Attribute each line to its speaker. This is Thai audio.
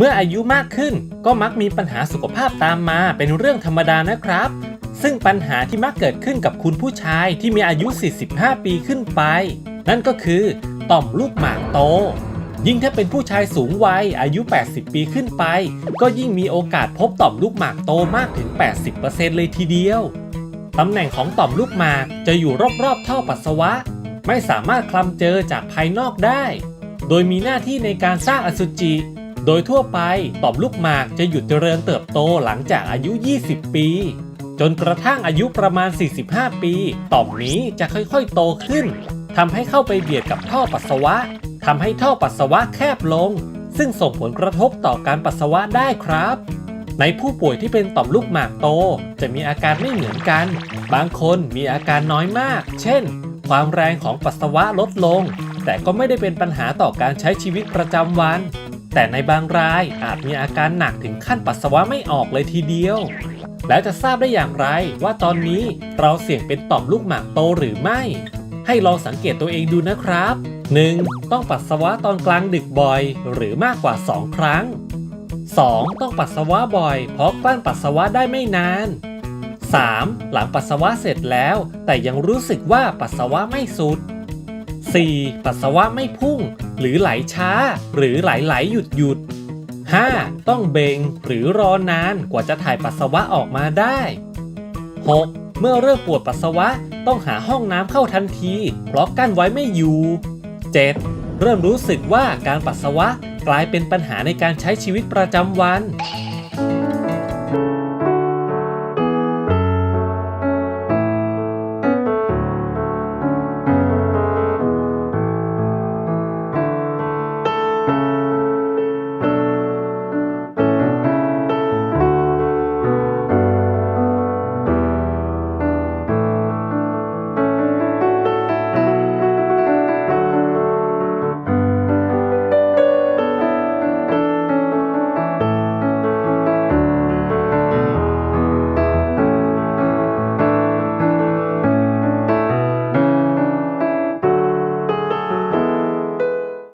Speaker 1: เมื่ออายุมากขึ้นก็มักมีปัญหาสุขภาพตามมาเป็นเรื่องธรรมดานะครับ ซึ่งปัญหาที่มักเกิดขึ้นกับคุณผู้ชายที่มีอายุ 45 ปีขึ้นไป นั่นก็คือต่อมลูกหมากโต ยิ่งถ้าเป็นผู้ชายสูงวัยอายุ 80 ปีขึ้นไป ก็ยิ่งมีโอกาสพบต่อมลูกหมากโตมากถึง 80%เลยทีเดียว ตำแหน่งของต่อมลูกหมากจะอยู่รอบๆท่อปัสสาวะ ไม่สามารถคลำเจอจากภายนอกได้ โดยมีหน้าที่ในการสร้างอสุจิ โดยทั่วไปต่อมลูกหมากจะหยุดเจริญเติบโตหลังจากอายุ 20 ปี จนกระทั่งอายุประมาณ 45 ปี ต่อมนี้จะค่อยๆ โตขึ้นทำให้เข้าไปเบียดกับท่อปัสสาวะทำให้ท่อปัสสาวะแคบลง ซึ่งส่งผลกระทบต่อการปัสสาวะได้ครับ ในผู้ป่วยที่เป็นต่อมลูกหมากโต จะมีอาการไม่เหมือนกัน บางคนมีอาการน้อยมาก เช่น ความแรงของปัสสาวะลดลง แต่ก็ไม่ได้เป็นปัญหาต่อการใช้ชีวิตประจำวัน แต่ในบางรายอาจมีอาการหนักถึงขั้นปัสสาวะไม่ออกเลยทีเดียว แล้วจะทราบได้อย่างไรว่าตอนนี้เราเสี่ยงเป็นต่อมลูกหมากโตหรือไม่ ให้ลองสังเกตตัวเองดูนะครับ 1. ต้องปัสสาวะตอนกลางดึกบ่อยหรือมากกว่า 2 ครั้ง 2. ต้องปัสสาวะบ่อยเพราะกลั้นปัสสาวะได้ไม่นาน 3. หลังปัสสาวะเสร็จแล้ว แต่ยังรู้สึกว่าปัสสาวะไม่สุด 4. ปัสสาวะไม่พุ่ง หรือไหลช้า หรือไหลไหลหยุดหยุด 5. ต้องเบงหรือรอนานกว่าจะถ่ายปัสสาวะออกมาได้ 6. เมื่อเริ่มปวดปัสสาวะต้องหาห้องน้ำเข้าทันทีเพราะกั้นไว้ไม่อยู่ 7. เริ่มรู้สึกว่าการปัสสาวะกลายเป็นปัญหาในการใช้ชีวิตประจำวัน